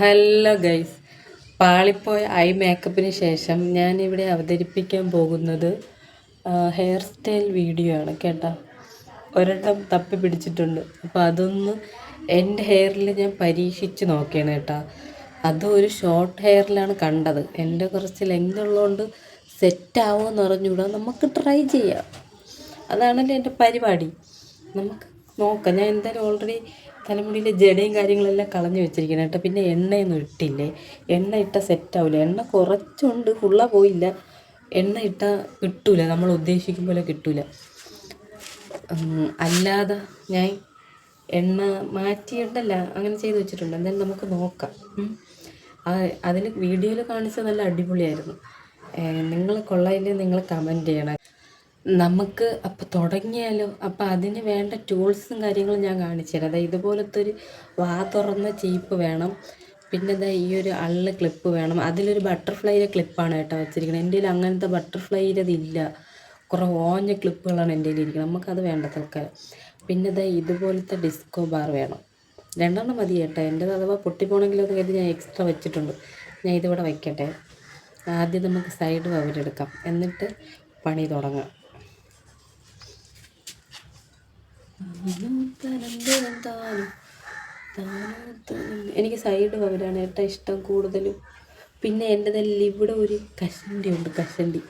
Hello guys. പാളിപ്പോയ eye മേക്കപ്പിന് ശേഷം ഞാനിവിടെ അവതരിപ്പിക്കാൻ പോകുന്നത് ഹെയർ സ്റ്റൈൽ വീഡിയോ ആണ് കേട്ടോ. ഒരെണ്ണം തപ്പി പിടിച്ചിട്ടുണ്ട്. അപ്പോൾ അതൊന്ന് എന്റെ ഹെയറിൽ ഞാൻ പരീക്ഷിച്ച് നോക്കിയാണ് കേട്ടോ. അതും ഒരു ഷോർട്ട് ഹെയറിലാണ് കണ്ടത്. എന്റെ കുറച്ച് ലെങ്ത് ഉള്ളതുകൊണ്ട് സെറ്റാവുമെന്ന് അറിഞ്ഞൂടാ നമുക്ക് ട്രൈ ചെയ്യാം. അതാണല്ലോ എന്റെ പരിപാടി. നമുക്ക് നോക്കാം. ഞാൻ എന്തായാലും ഓൾറെഡി തലമുടിയിലെ ജടയും കാര്യങ്ങളെല്ലാം കളഞ്ഞു വെച്ചിരിക്കണം കേട്ടോ. പിന്നെ എണ്ണയൊന്നും ഇട്ടില്ലേ? എണ്ണ ഇട്ടാൽ സെറ്റാവില്ല എണ്ണ കുറച്ചുണ്ട്. ഫുള്ളാ പോയില്ല. എണ്ണ ഇട്ടാൽ കിട്ടൂല. നമ്മൾ ഉദ്ദേശിക്കും പോലെ കിട്ടൂല. അല്ലാതെ ഞാൻ എണ്ണ മാറ്റിയിട്ടല്ല അങ്ങനെ ചെയ്ത് വെച്ചിട്ടുണ്ട്. എന്തായാലും നമുക്ക് നോക്കാം. അതിൽ വീഡിയോയിൽ കാണിച്ചത് നല്ല അടിപൊളിയായിരുന്നു. നിങ്ങൾ കൊള്ളയില്ലേ നിങ്ങൾ കമന്റ് ചെയ്യണം. നമുക്ക് അപ്പോൾ തുടങ്ങിയാലോ അപ്പോൾ അതിന് വേണ്ട ടൂൾസും കാര്യങ്ങളും ഞാൻ കാണിച്ചു തരാം അതായത് ഇതുപോലത്തെ ഒരു വാ തുറന്ന ചീപ്പ് വേണം. പിന്നെ ഇതാ ഈ ഒരു അള്ള ക്ലിപ്പ് വേണം. അതിലൊരു ബട്ടർഫ്ലൈയുടെ ക്ലിപ്പാണ് കേട്ടോ വെച്ചിരിക്കുന്നത് എന്റെ കയ്യിൽ അങ്ങനത്തെ ബട്ടർഫ്ലൈയുടെ ഇതില്ല കുറേ ഓഞ്ഞ ക്ലിപ്പുകളാണ് എന്റെ കയ്യിൽ ഇരിക്കുന്നത് നമുക്കത് വേണ്ട തൽക്കാലം പിന്നെ ഇതാ ഇതുപോലത്തെ ഡിസ്കോ ബാർ വേണം. രണ്ടെണ്ണം മതി കേട്ടോ. എന്റെത് അഥവാ പൊട്ടിപ്പോണെങ്കിലോ എന്ന് കരുതി ഞാൻ എക്സ്ട്രാ വെച്ചിട്ടുണ്ട്. ഞാൻ ഇതിവിടെ വയ്ക്കട്ടെ ആദ്യം നമുക്ക് സൈഡ് വവരെടുക്കാം എന്നിട്ട് പണി തുടങ്ങാം. എനിക്ക് സൈഡ് പകരാണ് ഏറ്റവും ഇഷ്ടം കൂടുതലും. പിന്നെ എന്റെ ഇവിടെ ഒരു കശണ്ടി ഉണ്ട് കശണ്ടി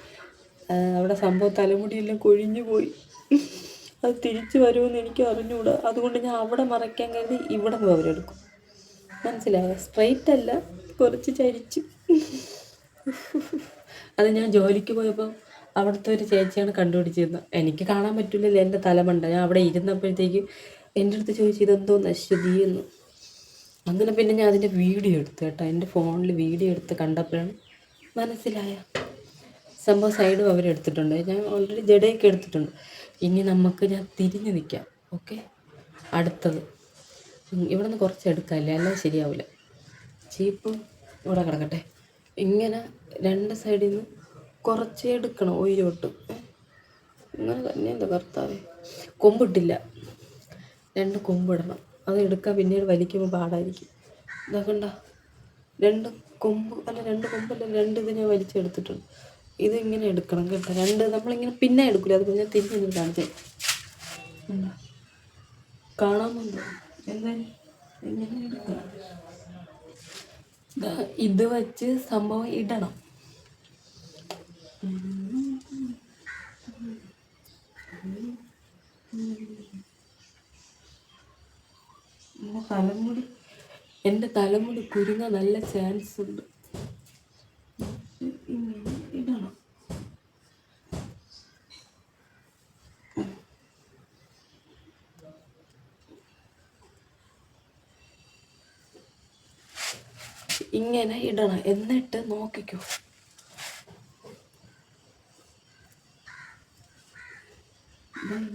അവിടെ സംഭവം തലമുടിയെല്ലാം കൊഴിഞ്ഞു പോയി. അത് തിരിച്ചു വരുമെന്ന് എനിക്ക് അറിഞ്ഞുകൂടാ. അതുകൊണ്ട് ഞാൻ അവിടെ മറയ്ക്കാൻ കരുതി ഇവിടെ വവരെടുക്കും മനസ്സിലായോ? സ്ട്രൈറ്റ് അല്ല കുറച്ച് ചരിച്ചു. അത് ഞാൻ ജോലിക്ക് പോയപ്പോൾ അവിടുത്തെ ഒരു ചേച്ചിയാണ് കണ്ടുപിടിച്ചിരുന്നത്. എനിക്ക് കാണാൻ പറ്റില്ലല്ലോ എന്റെ തലമണ്ട. ഞാൻ അവിടെ ഇരുന്നപ്പോഴത്തേക്ക് എന്റെ അടുത്ത് ചോദിച്ചു ഇതെന്തോ നശ്വതി എന്ന് അങ്ങനെ പിന്നെ ഞാൻ അതിന്റെ വീഡിയോ എടുത്തു കേട്ടോ. എന്റെ ഫോണിൽ വീഡിയോ എടുത്ത് കണ്ടപ്പോഴാണ് മനസ്സിലായ. സംഭവം സൈഡും അവരെടുത്തിട്ടുണ്ട് ഞാൻ ഓൾറെഡി ജഡയൊക്കെ എടുത്തിട്ടുണ്ട്. ഇനി നമുക്ക് ഞാൻ തിരിഞ്ഞു നിൽക്കാം. ഓക്കെ? അടുത്തത്. ഇവിടെ നിന്ന് കുറച്ച് എടുക്കാമല്ലേ എല്ലാം ശരിയാവില്ല. ചീപ്പും. ഇവിടെ കിടക്കട്ടെ. ഇങ്ങനെ രണ്ട് സൈഡിൽ നിന്ന് കുറച്ച് എടുക്കണം ഒയിലോട്ട് ഇങ്ങനെ തന്നെ എന്താ ഭർത്താവ്. കൊമ്പിട്ടില്ല. രണ്ട് കൊമ്പിടണം. അത് എടുക്കാൻ പിന്നീട് വലിക്കുമ്പോൾ പാടായിരിക്കും. ഇതാക്കണ്ട രണ്ട് കൊമ്പ് അല്ല രണ്ട് കൊമ്പല്ല രണ്ട് ഇത് ഞാൻ വലിച്ചെടുത്തിട്ടുണ്ട്. ഇത് ഇങ്ങനെ എടുക്കണം കേട്ടോ. രണ്ട് നമ്മളിങ്ങനെ പിന്നെ എടുക്കില്ല. അത് പിന്നെ തിരിഞ്ഞു കാണിച്ചു? കാണാമെന്നുണ്ടോ എന്തായാലും ഇങ്ങനെ എടുക്കണം. ഇത് വെച്ച് സംഭവം ഇടണം. തലമുടി എന്റെ തലമുടി കുരുങ്ങ നല്ല ചാൻസ് ഉണ്ട്. ഇടണം. ഇങ്ങനെ ഇടണം. എന്നിട്ട് നോക്കിക്കോ. കണ്ട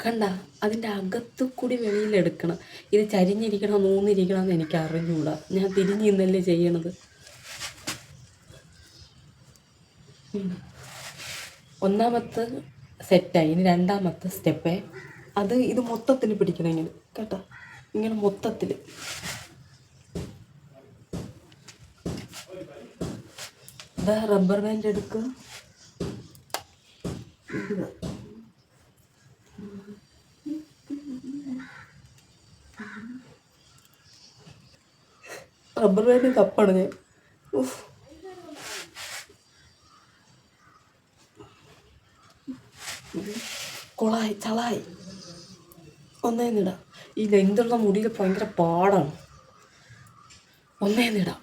കണ്ട അതിന്റെ അകത്തു കൂടി വെളിയിലെടുക്കണം ഇത് ചരിഞ്ഞിരിക്കണം നൂന്നിരിക്കണം എന്ന് എനിക്ക് അറിഞ്ഞുകൂടാ ഞാൻ തിരിഞ്ഞ് ഇന്നല്ലേ ചെയ്യണത്. ഒന്നാമത്തെ സെറ്റായി ഇനി രണ്ടാമത്തെ സ്റ്റെപ്പേ അത് ഇത് മൊത്തത്തിൽ പിടിക്കണം ഇങ്ങനെ. കേട്ടോ? ഇങ്ങനെ മൊത്തത്തിൽ ഇതാ റബ്ബർ ബാൻഡ് എടുക്കുക റബ്ബർ ബാൻഡ് കപ്പാണ് ഞാൻ. കൊളായി ചളായി. ഒന്നേന്നിടാം ഈ ലെങ്തുള്ള മുടിയിൽ ഭയങ്കര പാടാണ്. ഒന്നേന്നിടാം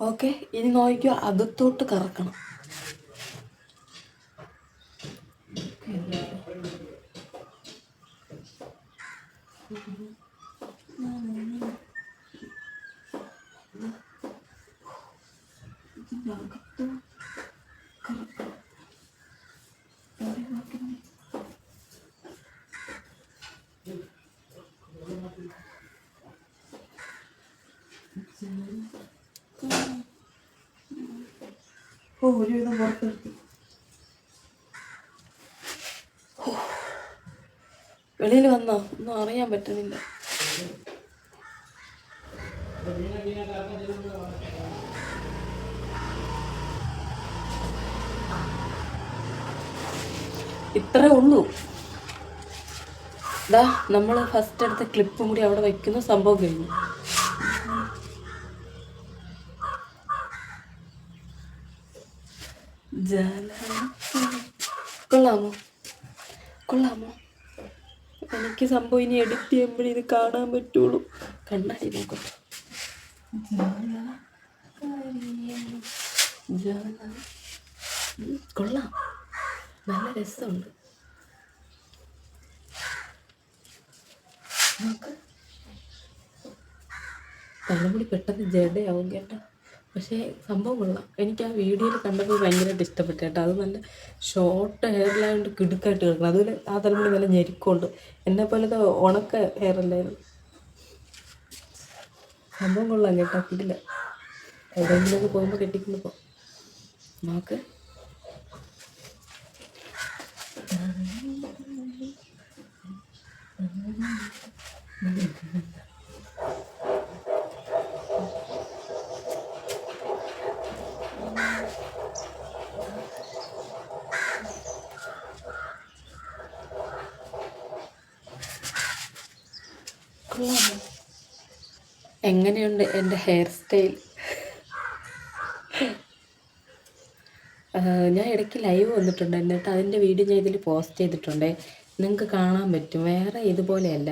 ഓക്കെ ഇനി നോക്കിയോ അകത്തോട്ട് കറക്കണം. О, Юрий Набарков. വെളിയിൽ വന്നോ? ഒന്നും അറിയാൻ പറ്റുന്നില്ല. ഇത്രേ ഉള്ളൂ. ഇതാ നമ്മൾ ഫസ്റ്റ് എടുത്ത ക്ലിപ്പും കൂടി അവിടെ വയ്ക്കുന്ന സംഭവം കഴിഞ്ഞു. കൊള്ളാമോ? കൊള്ളാമോ? എനിക്ക് സംഭവം ഇനി എഡിറ്റ് ചെയ്യുമ്പോഴേ ഇത് കാണാൻ പറ്റുള്ളൂ. കണ്ണാടി ജാല- കൊള്ളാം. നല്ല രസമുണ്ട്. നോക്ക്. തലമുടി പെട്ടെന്ന് ജഡയാവും കേട്ടോ. പക്ഷേ സംഭവം കൊള്ളാം. എനിക്ക് ആ വീഡിയോയിൽ കണ്ടപ്പോൾ ഭയങ്കരമായിട്ട് ഇഷ്ടപ്പെട്ടു കേട്ടോ. അത് നല്ല ഷോർട്ട് ഹെയറിലായതുകൊണ്ട് കിടുക്കായിട്ട് കിടക്കണം. അതുപോലെ ആ തലമുടി നല്ല ഞെരുക്കമുണ്ട്. എന്നെ പോലത്തെ ഉണക്ക ഹെയർ അല്ലായിരുന്നു. സംഭവം കൊള്ളാം കേട്ടോ. കിടില്ല എവിടെയെങ്കിലൊക്കെ പോകുമ്പോൾ കെട്ടിക്കൊണ്ട് പോ നോക്ക്. കൊള്ളാമോ എങ്ങനെയുണ്ട് എന്റെ ഹെയർ സ്റ്റൈൽ? ഞാൻ ഇടയ്ക്ക് ലൈവ് വന്നിട്ടുണ്ട്. എന്നിട്ട് അതിന്റെ വീഡിയോ ഞാൻ ഇതിൽ പോസ്റ്റ് ചെയ്തിട്ടുണ്ട്. നിങ്ങൾക്ക് കാണാൻ പറ്റും. വേറെ ഇതുപോലെയല്ല.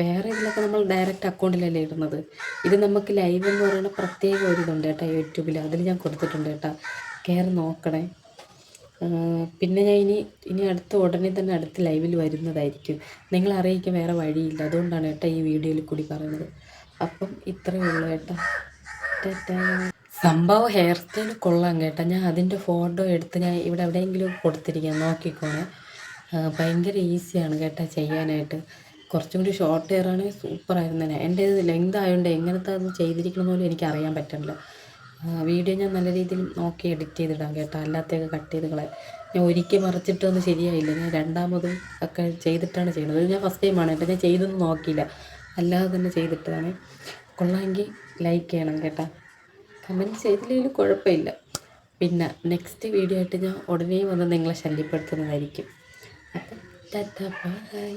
വേറെ ഇതിലൊക്കെ നമ്മൾ ഡയറക്റ്റ് അക്കൗണ്ടിലല്ലേ ഇടുന്നത്. ഇത് നമുക്ക് ലൈവ് എന്ന് പറയുന്ന പ്രത്യേക ഒരു ഇതുണ്ട് കേട്ടോ യൂട്യൂബിൽ അതിൽ ഞാൻ കൊടുത്തിട്ടുണ്ട് കേട്ടോ. കയറി നോക്കണേ. പിന്നെ ഞാൻ ഇനി ഇനി അടുത്ത ഉടനെ തന്നെ അടുത്ത ലൈവിൽ വരുന്നതായിരിക്കും. നിങ്ങൾ അറിയിക്കാൻ വേറെ വഴിയില്ല. അതുകൊണ്ടാണ് കേട്ടോ ഈ വീഡിയോയിൽ കൂടി പറയുന്നത്. അപ്പം ഇത്രയേ ഉള്ളൂ ടാറ്റാ. സംഭവം ഹെയർ സ്റ്റൈൽ കൊള്ളാം കേട്ടോ. ഞാൻ അതിന്റെ ഫോട്ടോ എടുത്ത് ഞാൻ ഇവിടെ എവിടെയെങ്കിലും കൊടുത്തിരിക്കാം. നോക്കിക്കോണേ. ഭയങ്കര ഈസിയാണ് കേട്ടോ ചെയ്യാനായിട്ട്. കുറച്ചും കൂടി ഷോർട്ട് ഹെയർ ആണെങ്കിൽ സൂപ്പറായിരുന്നു എന്റെ ഇത് ലെങ്ത് ആയതുകൊണ്ട് എങ്ങനത്തെ അത് ചെയ്തിരിക്കണമെന്ന് പോലും എനിക്ക് അറിയാൻ പറ്റണില്ല. വീഡിയോ ഞാൻ നല്ല രീതിയിൽ നോക്കി എഡിറ്റ് ചെയ്തിടാം കേട്ടോ. അല്ലാത്തൊക്കെ കട്ട് ചെയ്ത് കളയാം. ഞാൻ ഒരിക്കൽ മറിച്ചിട്ടൊന്നും ശരിയായില്ല. ഞാൻ രണ്ടാമതും ഒക്കെ ചെയ്തിട്ടാണ് ചെയ്യുന്നത്. ഇത് ഞാൻ ഫസ്റ്റ് ടൈമാണ് കേട്ടോ. ഞാൻ ചെയ്തൊന്നും നോക്കിയില്ല. അല്ലാതെ തന്നെ ചെയ്തിട്ടാണ് കൊള്ളാമെങ്കിൽ ലൈക്ക് ചെയ്യണം കേട്ടോ. കമന്റ് ചെയ്തില്ലെങ്കിലും കുഴപ്പമില്ല. പിന്നെ നെക്സ്റ്റ് വീഡിയോ ആയിട്ട് ഞാൻ ഉടനെ വന്ന് നിങ്ങളെ ശല്യപ്പെടുത്തുന്നതായിരിക്കും. അപ്പം ടാറ്റ ബൈ